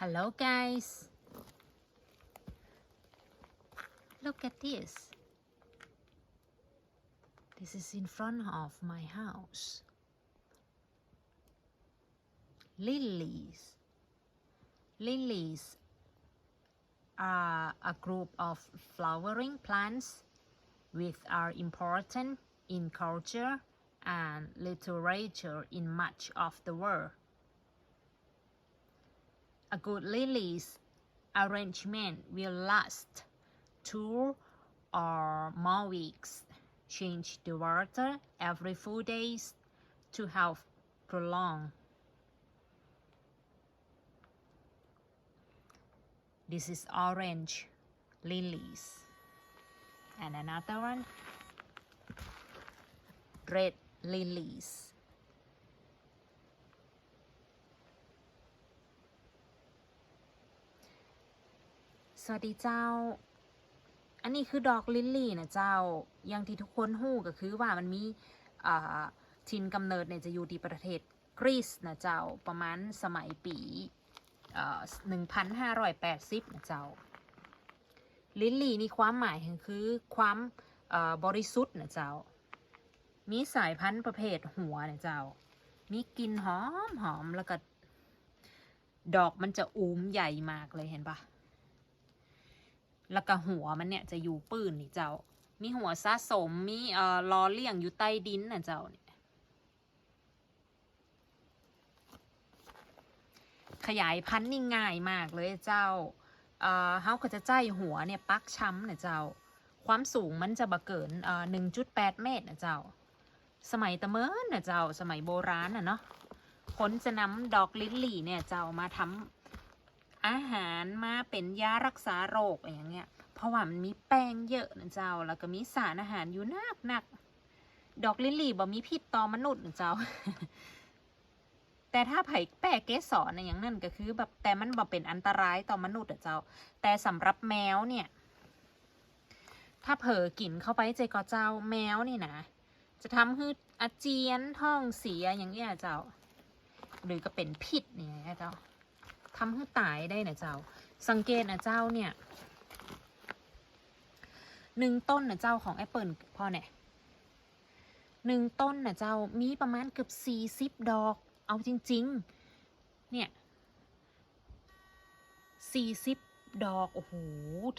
Hello guys. Look at this. This is in front of my house. Lilies. Lilies are a group of flowering plants which are important in culture and literature in much of the world. A good lily's arrangement will last two or more weeks. Change the water every few days to help prolong. This is orange lilies. And another one, red lilies. วัสดีเจ้า อันนี้คือดอกลิลลี่นะเจ้า อย่างที่ทุกคนหู้ก็คือว่ามันมีอ่าทินกำเนิดเนี่ยจะอยู่ที่ประเทศกรีซนะเจ้า ประมาณสมัยปีเอ่อ1,580นะเจ้า ลิลลี่นี่ความหมายคือความบริสุทธิ์นะเจ้า มีสายพันธุ์ประเภทหัวนะเจ้า มีกลิ่นหอมหอมแล้วก็ดอกมันจะอูมใหญ่มากเลยเห็นปะ แล้วก็หัวมันเนี่ยจะอยู่ปื้นนี่เจ้า มีหัวสะสม มีเอ่อล้อเลี่ยงอยู่ใต้ดินนะเจ้าเนี่ย ขยายพันธุ์นี่ง่ายมากเลยเจ้า เอ่อเฮาก็จะใจหัวเนี่ยปักช้ำนะเจ้า ความสูงมันจะบะเกินเอ่อ1.8เมตรนะเจ้า สมัยตะเมินนะเจ้า สมัยโบราณนะเนาะคนจะนำดอกลิลลี่เนี่ยเจ้ามาทำ อาหารมาเป็นยารักษาโรคอะไรอย่างเงี้ย เพราะว่ามันมีแป้งเยอะนะเจ้า แล้วก็มีสารอาหารอยู่นักนัก ดอกลิลลี่บ่มีพิษต่อมนุษย์นะเจ้า แต่ถ้าไผ่แป้เกสรนะอย่างนั้นก็คือแบบแต่มันบ่เป็นอันตรายต่อมนุษย์อะเจ้า แต่สำหรับแมวเนี่ย ถ้าเผลอกินเข้าไปใจก็เจ้าแมวนี่นะจะทำให้อาเจียนท้องเสียอย่างเงี้ยเจ้า หรือก็เป็นพิษเนี่ยเจ้า ทำให้ตายได้นะเจ้า สังเกตนะเจ้าเนี่ยหนึ่งต้นนะเจ้าของแอปเปิลพ่อเนี่ยหนึ่งต้นนะเจ้ามีประมาณเกือบสี่สิบดอก เอาจริง ๆ เนี่ยสี่สิบดอก โอ้โห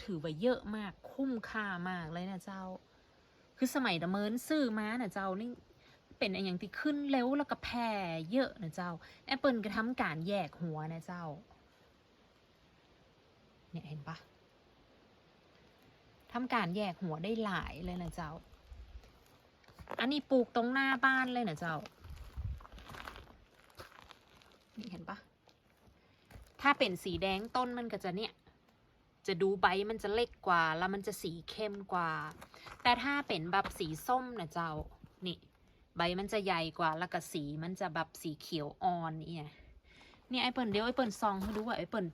ถือว่าเยอะมาก คุ้มค่ามากเลยนะเจ้า คือสมัยดำเมินซื้อมานะเจ้านี่เป็นอย่างที่ขึ้นเร็วแล้วก็แผ่เยอะนะเจ้า แอปเปิลก็ทำการแยกหัวนะเจ้า เนี่ยเห็นปะทำการแยกหัวได้หลายเลยนะเจ้า อันนี้ปลูกตรงหน้าบ้านเลยนะเจ้า นี่เห็นปะถ้าเป็นสีแดงต้นมันก็จะเนี่ย จะดูใบมันจะเล็กกว่า แล้วมันจะสีเข้มกว่า แต่ถ้าเป็นแบบสีส้มนะเจ้า นี่ ใบมันจะใหญ่กว่า แล้วก็สีมันจะแบบสีเขียวอ่อนเนี่ย เนี่ยไอเปิลเดี๋ยวไอเปิลซองให้ดูว่าไอเปิล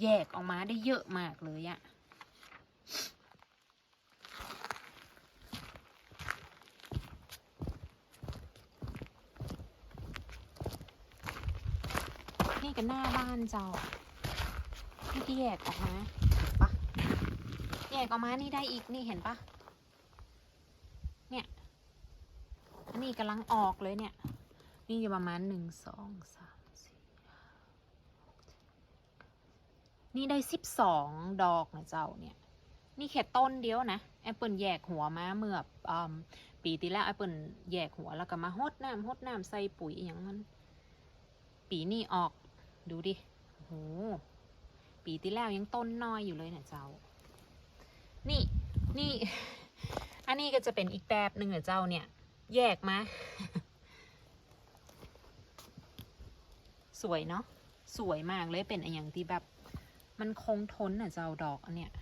แยกออกมาได้เยอะมากเลยอะนี่กันหน้าบ้านเจ้านี่ที่แยกออกมาเห็นปะแยกออกมานี่ได้อีกนี่เห็นปะเนี่ยอันนี้กำลังออกเลยเนี่ย นี่จะประมาณหนึ่งสองสามสี่ห้า นี่ได้สิบสองดอกนะเจ้าเนี่ย นี่แค่ต้นเดียวนะแอปเปิลแยกหัวมาเมื่ออปีที่แล้วแอปเปิลแยกหัวแล้วก็มาฮดน้ำฮดน้ำใส่ปุ๋ยอย่างมันปีนี้ออกดูดิโอ้โหปีที่แล้วยังต้นน้อยอยู่เลยนะเจ้า นี่นี่ อันนี้ก็จะเป็นอีกแบบหนึ่งนะเจ้าเนี่ย แยกมา สวยเนาะสวยมากเลยเป็นอย่างที่แบบ มันคงทนอะเจ้าดอกอันเนี้ย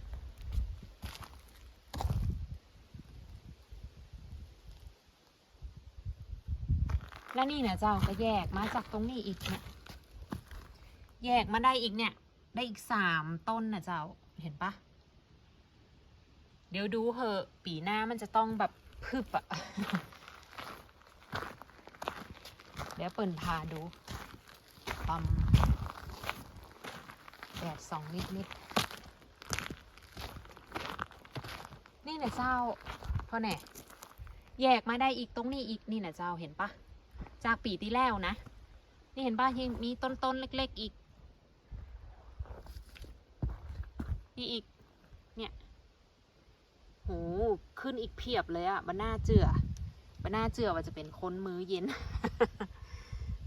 แล้วนี่นะเจ้าก็แยกมาจากตรงนี้อีกเนี่ยแยกมาได้อีกเนี่ย ได้อีกสามต้นนะเจ้าเห็นปะเดี๋ยวดูเหอะปีหน้ามันจะต้องแบบพึบอะเดี๋ยวเปิ่นพาดูปั๊ม แดดสองนิดนิดนี่นะเจ้าพ่อแน่แยกมาได้อีกตรงนี้อีกนี่นะเจ้าเห็นปะจากปีที่แล้วนะ นี่เห็นปะยังมีต้นต้นเล็ก ๆอีก นี่อีก เนี่ยโหขึ้นอีกเพียบเลยอะบันน่าเจือบันน่าเจือว่าจะเป็นคนมือเย็น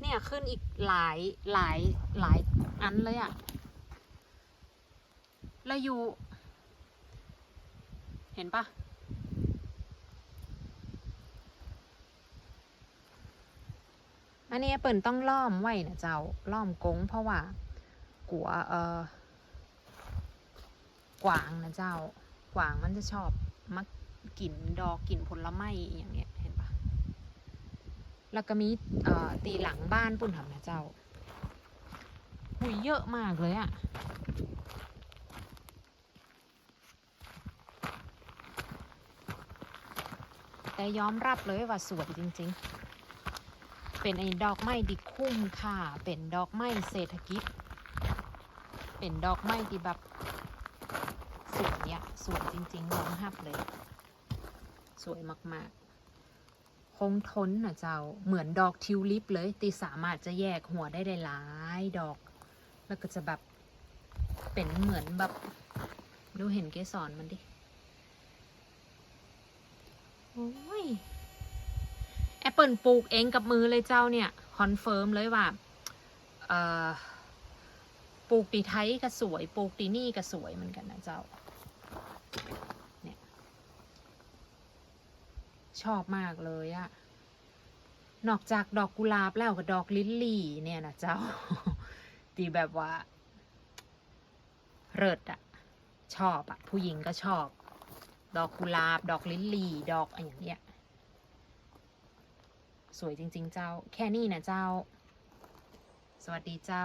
เนี่ยขึ้นอีกหลายหลายหลายอันเลยอะ แล้วอยู่ เห็นปะอันนี้เปิ่นต้องล้อมไว้นะเจ้าล้อมกงเพราะว่า กัวเออกวางนะเจ้า กวางมันจะชอบมักกินดอกกินผลไม้อย่างเงี้ยเห็นปะแล้วก็มีเอ่อตีหลังบ้านปุ่นทำนะเจ้าหุยเยอะมากเลยอะ แต่ยอมรับเลยว่าสวยจริงๆ เป็นไอ้ดอกไม้ที่คุ้มค่าเป็นดอกไม้เศรษฐกิจ เป็นดอกไม้ที่แบบสวยอะสวยจริงๆยอมรับเลย สวยมากๆ คงทนนะเจ้า เหมือนดอกทิวลิปเลยตีสามารถจะแยกหัวได้ได้หลายดอก แล้วก็จะแบบเป็นเหมือนแบบดูเห็นเกสรมันดิ โอ้ยแอปเปิลปลูกเองกับมือเลยเจ้าเนี่ย คอนเฟิร์มเลยว่าเอ่อปลูกตีไทยก็สวย ปลูกตีนี่ก็สวยเหมือนกันนะเจ้าเนี่ยชอบมากเลยอะนอกจากดอกกุหลาบแล้วก็ดอกลิลลี่เนี่ยนะเจ้าตีแบบว่า เริดอะชอบอะผู้หญิงก็ชอบ ดอกกุหลาบ ดอกลิลลี่ ดอกอะไรอย่างเงี้ย สวยจริง ๆ เจ้า แค่นี้นะเจ้า สวัสดีเจ้า